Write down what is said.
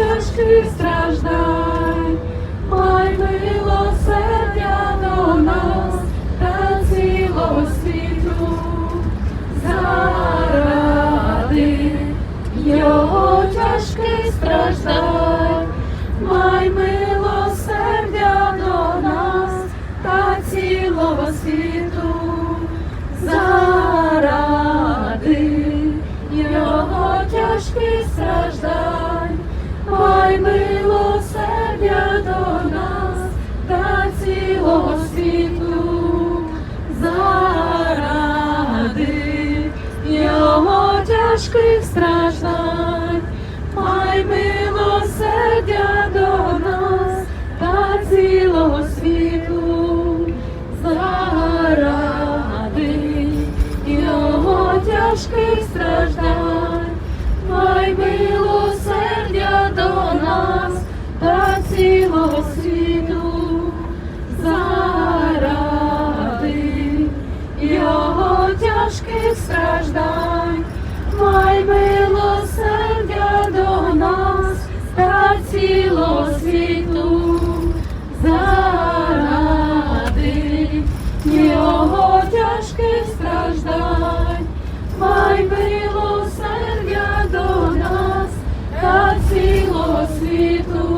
тяжких страждань, май милосердя до нас та цілого світу, заради його тяжких страждань, май милосердя до нас та цілого світу, заради його тяжких страждань, цього світу. Його тяжких страждань, май милосердя до нас та цілого світу, заради його тяжких страждань, май милосердя до нас та цілого світу. тяжких страждань, май милосердя до нас та ціло світу. Заради його тяжких страждань, май милосердя до нас та ціло світу.